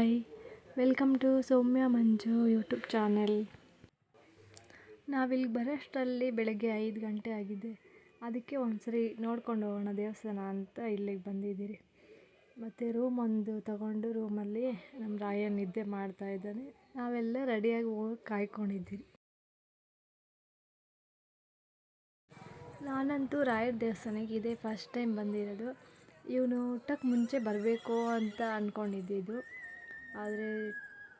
Hi welcome to Soumya Manju YouTube channel ನಾವಿಲ್ಲಿ ಬರೋಷ್ಟರಲ್ಲಿ ಬೆಳಗ್ಗೆ ಐದು ಗಂಟೆ ಆಗಿದೆ. ಅದಕ್ಕೆ ಒಂದ್ಸರಿ ನೋಡ್ಕೊಂಡು ಹೋಗೋಣ ದೇವಸ್ಥಾನ ಅಂತ ಇಲ್ಲಿಗೆ ಬಂದಿದ್ದೀರಿ. ಮತ್ತು ರೂಮ್ ಒಂದು ತಗೊಂಡು ರೂಮಲ್ಲಿ ನಮ್ಮ ರಾಯ ನಿದ್ದೆ ಮಾಡ್ತಾ ಇದ್ದಾನೆ. ನಾವೆಲ್ಲ ರೆಡಿಯಾಗಿ ಹೋಗಿ ಕಾಯ್ಕೊಂಡಿದ್ದೀರಿ. ನಾನಂತೂ ರಾಯರ ದೇವಸ್ಥಾನಕ್ಕೆ ಇದೇ ಫಸ್ಟ್ ಟೈಮ್ ಬಂದಿರೋದು. ಇವನು ಊಟಕ್ಕೆ ಮುಂಚೆ ಬರಬೇಕು ಅಂತ ಅಂದ್ಕೊಂಡಿದ್ದಿದ್ದು ಆದರೆ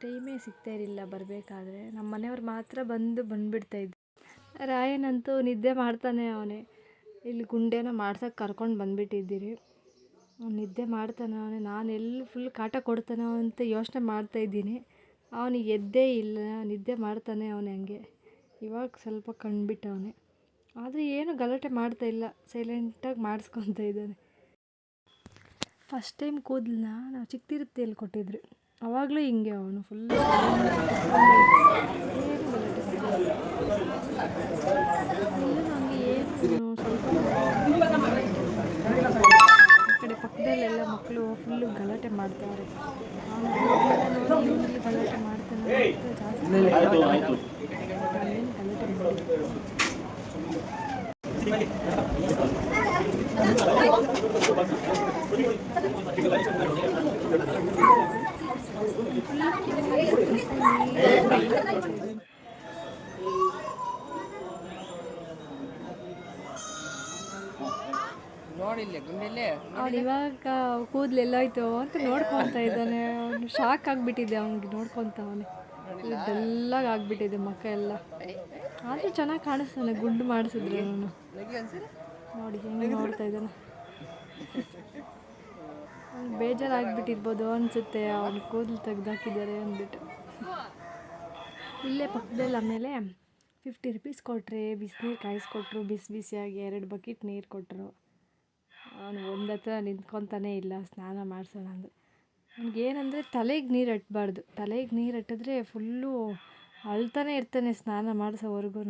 ಟೈಮೇ ಸಿಗ್ತಾ ಇರಲಿಲ್ಲ ಬರಬೇಕಾದ್ರೆ. ನಮ್ಮ ಮನೆಯವ್ರು ಮಾತ್ರ ಬಂದು ಬಂದುಬಿಡ್ತಾಯಿದ್ರು ರಾಯನಂತೂ ನಿದ್ದೆ ಮಾಡ್ತಾನೆ ಅವನೇ. ಇಲ್ಲಿ ಗುಂಡೇನ ಮಾಡ್ಸೋಕೆ ಕರ್ಕೊಂಡು ಬಂದುಬಿಟ್ಟಿದ್ದೀರಿ. ಅವ್ನು ನಿದ್ದೆ ಮಾಡ್ತಾನೆ ಅವನೇ. ನಾನು ಎಲ್ಲಿ ಫುಲ್ ಕಾಟ ಕೊಡ್ತಾನೋ ಅಂತ ಯೋಚನೆ ಮಾಡ್ತಾ ಇದ್ದೀನಿ. ಅವನಿಗೆ ಎದ್ದೇ ಇಲ್ಲ. ನಿದ್ದೆ ಮಾಡ್ತಾನೆ ಅವನೇ ಹಂಗೆ. ಇವಾಗ ಸ್ವಲ್ಪ ಕಂಡುಬಿಟ್ಟವನೇ ಆದರೆ ಏನು ಗಲಾಟೆ ಮಾಡ್ತಾ ಇಲ್ಲ. ಸೈಲೆಂಟಾಗಿ ಮಾಡಿಸ್ಕೊತ ಇದ್ದಾನೆ. ಫಸ್ಟ್ ಟೈಮ್ ಕೂದಲನ್ನ ನಾವು ಚಿಕ್ಕತಿರುತ್ತೆಯಲ್ಲಿ ಕೊಟ್ಟಿದ್ರು. ಆವಾಗಲೂ ಹಿಂಗೆ ಅವನು ಫುಲ್ ಆ ಕಡೆ ಪಕ್ಕದಲ್ಲೆಲ್ಲ ಮಕ್ಕಳು ಫುಲ್ಲು ಗಲಾಟೆ ಮಾಡ್ತಾರೆ. ಗಲಾಟೆ ಮಾಡ್ತಾನೆ ಜಾಸ್ತಿ ಗಲಾಟೆ ಅವ್ನು ಇವಾಗ ಕೂದಲೆಲ್ಲೋಯ್ತು ಅಂತ ನೋಡ್ಕೊಂತ ಇದ್ದಾನೆ. ಅವ್ನು ಶಾಕ್ ಆಗಿಬಿಟ್ಟಿದೆ ಅವ್ನಿಗೆ ನೋಡ್ಕೊತಾವನೆ. ಬೆಲ್ಲಾಗ ಆಗ್ಬಿಟ್ಟಿದೆ ಮಕ್ಕ ಎಲ್ಲ ಆದರೂ ಚೆನ್ನಾಗಿ ಕಾಣಿಸ್ತಾನೆ ಗುಂಡು ಮಾಡಿಸಿದ್ರು ಅವನು. ನೋಡಿ ಹೆಂಗೆ ನೋಡ್ತಾ ಇದ್ದಾನೆ. ಬೇಜಾರಾಗ್ಬಿಟ್ಟಿರ್ಬೋದು ಅನಿಸುತ್ತೆ ಅವ್ನು ಕೂದಲು ತೆಗ್ದಾಕಿದ್ದಾರೆ ಅಂದ್ಬಿಟ್ಟು. ಇಲ್ಲೇ ಪಕ್ಕದಲ್ಲಿ ಆಮೇಲೆ ಫಿಫ್ಟಿ ರುಪೀಸ್ ಕೊಟ್ಟರೆ ಬಿಸಿನೀರು ಕಾಯಿಸ್ಕೊಟ್ರು ಬಿಸಿ ಬಿಸಿಯಾಗಿ ಎರಡು ಬಕೆಟ್ ನೀರು ಕೊಟ್ಟರು ಅವನು ಒಂದು ಹತ್ರ ನಿಂತ್ಕೊತಾನೇ ಇಲ್ಲ, ಸ್ನಾನ ಮಾಡಿಸೋಣ ಅಂದರೆ ನನಗೇನಂದರೆ ತಲೆಗೆ ನೀರು ಹಟ್ಬಾರ್ದು. ತಲೆಗೆ ನೀರು ಹಟ್ಟಿದ್ರೆ ಫುಲ್ಲು ಅಳ್ತಾನೆ ಇರ್ತಾನೆ ಸ್ನಾನ ಮಾಡಿಸೋವರೆಗೂ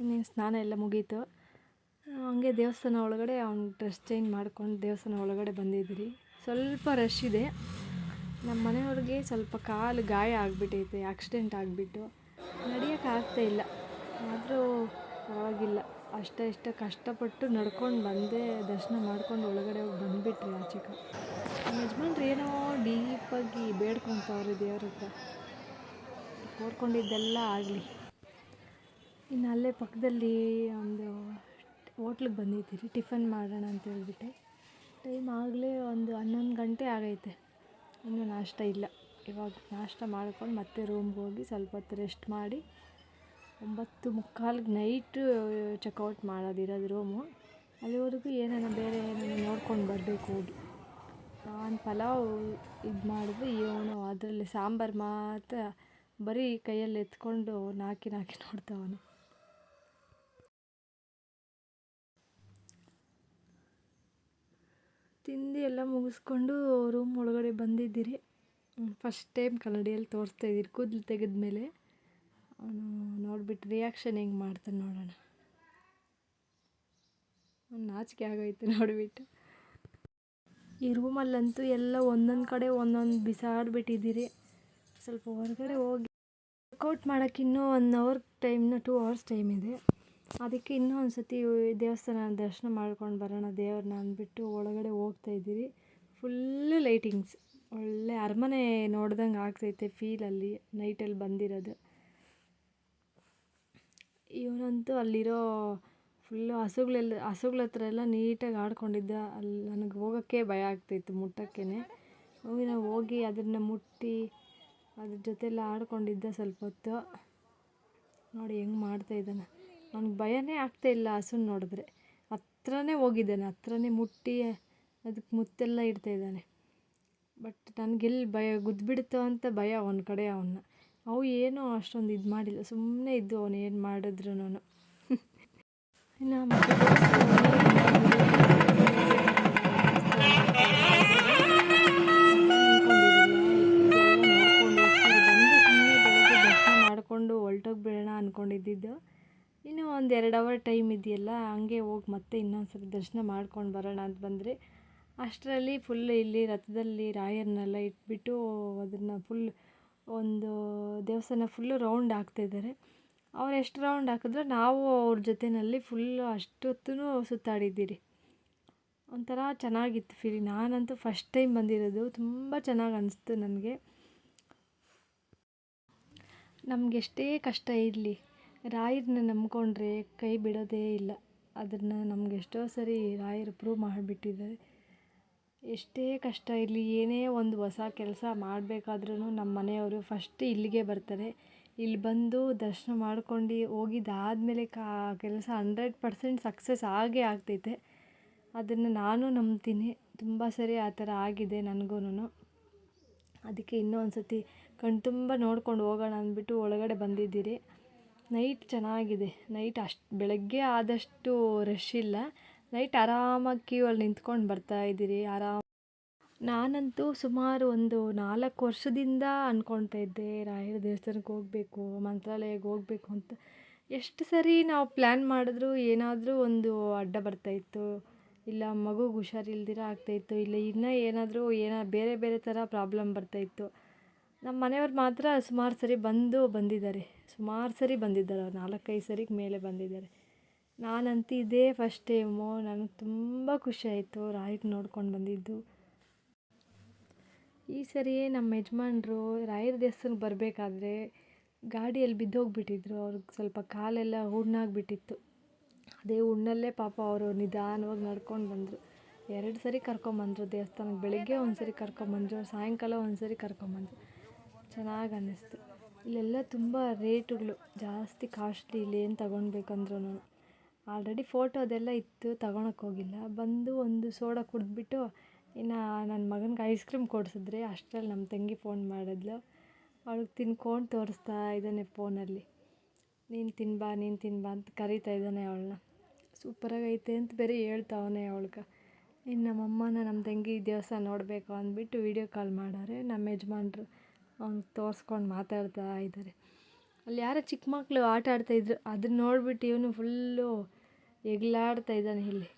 ಇನ್ನೇನು ಸ್ನಾನ ಎಲ್ಲ ಮುಗೀತು? ಹಂಗೆ ದೇವಸ್ಥಾನ ಒಳಗಡೆ ಅವ್ನು ಡ್ರೆಸ್ ಚೇಂಜ್ ಮಾಡ್ಕೊಂಡು ದೇವಸ್ಥಾನ ಒಳಗಡೆ ಬಂದಿದ್ರಿ. ಸ್ವಲ್ಪ ರಶ್ ಇದೆ. ನಮ್ಮ ಮನೆಯವ್ರಿಗೆ ಸ್ವಲ್ಪ ಕಾಲು ಗಾಯ ಆಗಿಬಿಟ್ಟೈತೆ ಆಕ್ಸಿಡೆಂಟ್ ಆಗಿಬಿಟ್ಟು. ನಡೆಯೋಕೆ ಆಗ್ತಾ ಇಲ್ಲ. ಆದರೂ ಪರವಾಗಿಲ್ಲ. ಅಷ್ಟೇ ಇಷ್ಟ ಕಷ್ಟಪಟ್ಟು ನಡ್ಕೊಂಡು ಬಂದೆ ದರ್ಶನ ಮಾಡ್ಕೊಂಡು ಒಳಗಡೆ ಹೋಗಿ ಬಂದುಬಿಟ್ರಿ ಆಚೆಕ ನಮ್ಮ ಯಜಮಾನ್ರು ಏನೋ ಡೀಪಾಗಿ ಬೇಡ್ಕೊತವ್ರೆ ದೇವ್ರ ಹತ್ರ. ಕೋರ್ಕೊಂಡಿದ್ದೆಲ್ಲ ಆಗಲಿ. ಇನ್ನು ಅಲ್ಲೇ ಪಕ್ಕದಲ್ಲಿ ಒಂದು ಹೋಟ್ಲಿಗೆ ಬಂದಿದ್ದೀರಿ, ಟಿಫನ್ ಮಾಡೋಣ ಅಂತ ಹೇಳ್ಬಿಟ್ಟೆ. ಟೈಮ್ ಆಗಲೇ ಒಂದು ಹನ್ನೊಂದು ಗಂಟೆ ಆಗೈತೆ. ಇನ್ನೂ ನಾಷ್ಟ ಇಲ್ಲ. ಇವಾಗ ನಾಷ್ಟ ಮಾಡ್ಕೊಂಡು ಮತ್ತೆ ರೂಮ್ಗೆ ಹೋಗಿ ಸ್ವಲ್ಪ ಹೊತ್ತು ರೆಸ್ಟ್ ಮಾಡಿ ಒಂಬತ್ತು ಮುಕ್ಕಾಲ್ಗೆ ನೈಟು ಚೆಕ್ಔಟ್ ಮಾಡೋದಿರೋದು ರೂಮು. ಅಲ್ಲಿವರೆಗೂ ಏನೇನೋ ಬೇರೆ ಏನೇನೋ ನೋಡ್ಕೊಂಡು ಬರಬೇಕು ಹೋಗಿ. ನಾನು ಪಲಾವ್ ಇದು ಮಾಡಿದ್ರೆ ಇವನು ಅದರಲ್ಲಿ ಸಾಂಬಾರು ಮಾತ್ರ ಬರೀ ಕೈಯಲ್ಲಿ ಎತ್ಕೊಂಡು ನಾಕಿ ನಾಕಿ ನೋಡ್ತಾವನು. ತಿಂದು ಎಲ್ಲ ಮುಗಿಸ್ಕೊಂಡು ರೂಮ್ ಒಳಗಡೆ ಬಂದಿದ್ದೀರಿ. ಫಸ್ಟ್ ಟೈಮ್ ಕನ್ನಡಿಯಲ್ಲಿ ತೋರಿಸ್ತಾ ಇದ್ದೀರಿ, ಕೂದಲು ತೆಗೆದ್ಮೇಲೆ. ಅವನು ನೋಡ್ಬಿಟ್ಟು ರಿಯಾಕ್ಷನ್ ಹೆಂಗೆ ಮಾಡ್ತಾನೆ ನೋಡೋಣ. ನಾಚಿಕೆ ಆಗೋಯ್ತು ನೋಡಿಬಿಟ್ಟು. ಈ ರೂಮಲ್ಲಂತೂ ಎಲ್ಲ ಒಂದೊಂದು ಕಡೆ ಒಂದೊಂದು ಬಿಸಾಡ್ಬಿಟ್ಟಿದ್ದೀರಿ. ಸ್ವಲ್ಪ ಹೊರಗಡೆ ಹೋಗಿ ವರ್ಕೌಟ್ ಮಾಡೋಕ್ಕಿನ್ನೂ ಒನ್ ಅವರ್ ಟೈಮ್ನ ಟೂ ಅವರ್ಸ್ ಟೈಮ್ ಇದೆ. ಅದಕ್ಕೆ ಇನ್ನೂ ಒಂದು ದೇವಸ್ಥಾನ ದರ್ಶನ ಮಾಡ್ಕೊಂಡು ಬರೋಣ ದೇವ್ರನ್ನ ಅಂದ್ಬಿಟ್ಟು ಒಳಗಡೆ ಹೋಗ್ತಾ ಇದ್ದೀವಿ. ಫುಲ್ಲು ಲೈಟಿಂಗ್ಸ್ ಒಳ್ಳೆ ಅರಮನೆ ನೋಡ್ದಂಗೆ ಆಗ್ತೈತೆ ಫೀಲಲ್ಲಿ ನೈಟಲ್ಲಿ ಬಂದಿರೋದು. ಇವನಂತೂ ಅಲ್ಲಿರೋ ಫುಲ್ಲು ಹಸುಗಳೆಲ್ಲ, ಹಸುಗಳ ಹತ್ರ ಎಲ್ಲ ನೀಟಾಗಿ ಆಡ್ಕೊಂಡಿದ್ದ. ಅಲ್ಲಿ ನನಗೆ ಹೋಗೋಕ್ಕೆ ಭಯ ಆಗ್ತಾಯಿತ್ತು ಮುಟ್ಟಕ್ಕೇ ಹೋಗಿ ಹೋಗಿ ಅದನ್ನು ಮುಟ್ಟಿ ಅದ್ರ ಜೊತೆಲ್ಲ ಆಡ್ಕೊಂಡಿದ್ದ ಸ್ವಲ್ಪ ಹೊತ್ತು. ನೋಡಿ ಹೆಂಗೆ ಮಾಡ್ತಾ ಇದ್ದಾನೆ ಭಯನೇ ಆಗ್ತಾ ಇಲ್ಲ ಹಸುನ ನೋಡಿದ್ರೆ. ಹತ್ರ ಹತ್ರನೇ ಹೋಗಿದ್ದಾನೆ, ಹತ್ರನೇ ಮುಟ್ಟಿ ಅದಕ್ಕೆ ಮುತ್ತೆಲ್ಲ ಇಡ್ತಾ ಇದ್ದಾನೆ. ಬಟ್ ನನಗೆಲ್ಲಿ ಭಯ, ಗುದ್ದುಬಿಡ್ತೋ ಅಂತ ಭಯ ಒಂದು ಕಡೆ ಅವನ್ನ ಅವು ಏನೂ ಅಷ್ಟೊಂದು ಇದು ಮಾಡಿಲ್ಲ ಸುಮ್ಮನೆ ಇದ್ದು ಅವನು ಏನು ಮಾಡಿದ್ರು ಮಾಡ್ಕೊಂಡು ಹೊಲ್ಟೋಗ್ಬಿಡೋಣ ಅಂದ್ಕೊಂಡಿದ್ದಿದ್ದು ಇನ್ನೂ ಒಂದು ಎರಡು ಅವರ್ ಟೈಮ್ ಇದೆಯಲ್ಲ, ಹಂಗೆ ಹೋಗಿ ಮತ್ತೆ ಇನ್ನೊಂದು ದರ್ಶನ ಮಾಡ್ಕೊಂಡು ಬರೋಣ ಅಂತ ಬಂದರೆ, ಅಷ್ಟರಲ್ಲಿ ಫುಲ್ ಇಲ್ಲಿ ರಥದಲ್ಲಿ ರಾಯರನ್ನೆಲ್ಲ ಇಟ್ಬಿಟ್ಟು ಅದನ್ನು ಫುಲ್ ಒಂದು ದೇವಸ್ಥಾನ ಫುಲ್ಲು ರೌಂಡ್ ಹಾಕ್ತಾಯಿದ್ದಾರೆ ಅವ್ರು ಎಷ್ಟು ರೌಂಡ್ ಹಾಕಿದ್ರು ನಾವು ಅವ್ರ ಜೊತೆಯಲ್ಲಿ ಫುಲ್ಲು ಅಷ್ಟೊತ್ತೂ ಸುತ್ತಾಡಿದ್ದೀರಿ. ಒಂಥರ ಚೆನ್ನಾಗಿತ್ತು ಫೀಲಿಂಗ್ ನಾನಂತೂ ಫಸ್ಟ್ ಟೈಮ್ ಬಂದಿರೋದು, ತುಂಬ ಚೆನ್ನಾಗಿ ಅನಿಸ್ತು ನನಗೆ. ನಮಗೆಷ್ಟೇ ಕಷ್ಟ ಇರಲಿ. ರಾಯರನ್ನ ನಂಬ್ಕೊಂಡ್ರೆ ಕೈ ಬಿಡೋದೇ ಇಲ್ಲ. ಅದನ್ನು ನಮ್ಗೆ ಎಷ್ಟೋ ಸರಿ ರಾಯರು ಪ್ರೂವ್ ಮಾಡಿಬಿಟ್ಟಿದ್ದಾರೆ. ಎಷ್ಟೇ ಕಷ್ಟ ಇರಲಿ, ಏನೇ ಒಂದು ಹೊಸ ಕೆಲಸ ಮಾಡಬೇಕಾದ್ರೂ ನಮ್ಮ ಮನೆಯವರು ಫಸ್ಟ್ ಇಲ್ಲಿಗೆ ಬರ್ತಾರೆ. ಇಲ್ಲಿ ಬಂದು ದರ್ಶನ ಮಾಡ್ಕೊಂಡು ಹೋಗಿದ್ದಾದ್ಮೇಲೆ ಕಾ ಕೆಲಸ ಹಂಡ್ರೆಡ್ ಪರ್ಸೆಂಟ್ ಸಕ್ಸಸ್ ಆಗೇ ಆಗ್ತೈತೆ. ಅದನ್ನು ನಾನು ನಂಬ್ತೀನಿ. ತುಂಬ ಸರಿ ಆ ಥರ ಆಗಿದೆ ನನಗೂ ಅದಕ್ಕೆ ಇನ್ನೂ ಒಂದು ಸತಿ ಕಣ್ತುಂಬ ನೋಡ್ಕೊಂಡು ಹೋಗೋಣ ಅಂದ್ಬಿಟ್ಟು ಒಳಗಡೆ ಬಂದಿದ್ದೀರಿ. ನೈಟ್ ಚೆನ್ನಾಗಿದೆ. ನೈಟ್ ಅಷ್ಟು, ಬೆಳಗ್ಗೆ ಆದಷ್ಟು ರಶ್ ಇಲ್ಲ. ನೈಟ್ ಆರಾಮಾಗಿ ಕ್ಯೂ ಅಲ್ಲಿ ನಿಂತ್ಕೊಂಡು ಬರ್ತಾ ಇದ್ದೀರಿ, ಆರಾಮ. ನಾನಂತೂ ಸುಮಾರು ಒಂದು ನಾಲ್ಕು ವರ್ಷದಿಂದ ಅಂದ್ಕೊಳ್ತಾ ಇದ್ದೆ, ರಾಯರ ದೇವಸ್ಥಾನಕ್ಕೆ ಹೋಗಬೇಕು ಮಂತ್ರಾಲಯಕ್ಕೆ ಹೋಗಬೇಕು ಅಂತ. ಎಷ್ಟು ಸರಿ ನಾವು ಪ್ಲ್ಯಾನ್ ಮಾಡಿದ್ರು, ಏನಾದರೂ ಒಂದು ಅಡ್ಡ ಬರ್ತಾಯಿತ್ತು ಇಲ್ಲ ಮಗುಗೆ ಹುಷಾರಿಲ್ದಿರ ಆಗ್ತಾಯಿತ್ತು ಇಲ್ಲ ಇನ್ನೂ ಏನಾದರೂ ಏನೋ ಬೇರೆ ಬೇರೆ ಥರ ಪ್ರಾಬ್ಲಮ್ ಬರ್ತಾಯಿತ್ತು ನಮ್ಮ ಮನೆಯವ್ರು ಮಾತ್ರ ಸುಮಾರು ಸರಿ ಬಂದು ಬಂದಿದ್ದಾರೆ. ಸುಮಾರು ಸರಿ ಬಂದಿದ್ದಾರೆ ಅವ್ರು. ನಾಲ್ಕೈದು ಸರಿ ಮೇಲೆ ಬಂದಿದ್ದಾರೆ. ನಾನಂತೂ ಇದೇ ಫಸ್ಟ್ ಟೈಮು ನನಗೆ ತುಂಬ ಖುಷಿ ಆಯಿತು ರಾಯಿಗೆ ನೋಡ್ಕೊಂಡು ಬಂದಿದ್ದು. ಈ ಸರಿ ನಮ್ಮ ಯಜಮಾನ್ರು ರಾಯರ ದೇವಸ್ಥಾನಕ್ಕೆ ಬರಬೇಕಾದ್ರೆ ಗಾಡಿಯಲ್ಲಿ ಬಿದ್ದೋಗ್ಬಿಟ್ಟಿದ್ರು. ಅವ್ರಿಗೆ ಸ್ವಲ್ಪ ಕಾಲೆಲ್ಲ ಹುಣ್ಣಾಗ್ಬಿಟ್ಟಿತ್ತು ಅದೇ ಹುಣ್ಣಲ್ಲೇ ಪಾಪ ಅವರು ನಿಧಾನವಾಗಿ ನಡ್ಕೊಂಡು ಬಂದರು. ಎರಡು ಸರಿ ಕರ್ಕೊಂಬಂದರು ದೇವಸ್ಥಾನಕ್ಕೆ ಬೆಳಗ್ಗೆ ಒಂದು ಸರಿ ಕರ್ಕೊಂಬಂದರು, ಸಾಯಂಕಾಲ ಒಂದು ಸರಿ ಕರ್ಕೊಂಬಂದರು. ಚೆನ್ನಾಗಿ ಅನ್ನಿಸ್ತು ಇಲ್ಲೆಲ್ಲ ತುಂಬ ರೇಟುಗಳು. ಜಾಸ್ತಿ ಕಾಸ್ಟ್ಲಿ ಇಲ್ಲಿ ಏನು ತಗೊಳ್ಬೇಕಂದ್ರೂ ಆಲ್ರೆಡಿ ಫೋಟೋ ಅದೆಲ್ಲ ಇತ್ತು ತಗೊಳಕ್ಕೆ ಹೋಗಿಲ್ಲ. ಬಂದು ಒಂದು ಸೋಡಾ ಕುಡಿದ್ಬಿಟ್ಟು, ಇನ್ನು ನನ್ನ ಮಗನಿಗೆ ಐಸ್ ಕ್ರೀಮ್ ಕೊಡಿಸಿದ್ರೆ ಅಷ್ಟರಲ್ಲಿ ನಮ್ಮ ತಂಗಿ ಫೋನ್ ಮಾಡಿದ್ಲು. ಅವಳಿಗೆ ತಿನ್ಕೊಂಡು ತೋರಿಸ್ತಾ ಇದ್ದಾನೆ ಫೋನಲ್ಲಿ. ನೀನು ತಿನ್ಬಾ ನೀನು ತಿನ್ಬಾ ಅಂತ ಕರೀತಾ ಇದ್ದಾನೆ ಅವಳನ್ನ. ಸೂಪರಾಗೈತೆ ಅಂತ ಬೇರೆ ಹೇಳ್ತಾವನೆ ಅವಳಿಗೆ. ಇನ್ನು ನಮ್ಮಮ್ಮನ ನಮ್ಮ ತಂಗಿ ದಿವಸ ನೋಡಬೇಕು ಅಂದ್ಬಿಟ್ಟು ವೀಡಿಯೋ ಕಾಲ್ ಮಾಡಾರೆ. ನಮ್ಮ ಯಜಮಾನ್ರು. ಅವ್ನಿಗೆ ತೋರಿಸ್ಕೊಂಡು ಮಾತಾಡ್ತಾ ಇದ್ದಾರೆ ಅಲ್ಲಿ ಯಾರೋ ಚಿಕ್ಕ ಮಕ್ಕಳು ಆಟ ಆಡ್ತಾಯಿದ್ರು ಅದನ್ನ ನೋಡಿಬಿಟ್ಟು ಇವನು ಫುಲ್ಲು ಎಗ್ಲಾಡ್ತಾ ಇದ್ದಾನೆ ಇಲ್ಲಿ.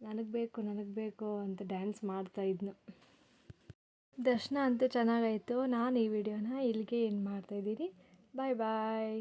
ನನಗೆ ಬೇಕು ನನಗೆ ಬೇಕು ಅಂತ ಡ್ಯಾನ್ಸ್ ಮಾಡ್ತಾ ಇದ್ನು. ದರ್ಶನ ಅಂತೂ ಚೆನ್ನಾಗಾಯಿತು. ನಾನು ಈ ವಿಡಿಯೋನ ಇಲ್ಲಿಗೆ ಏನು ಮಾಡ್ತಾಯಿದ್ದೀನಿ ಬಾಯ್ ಬಾಯ್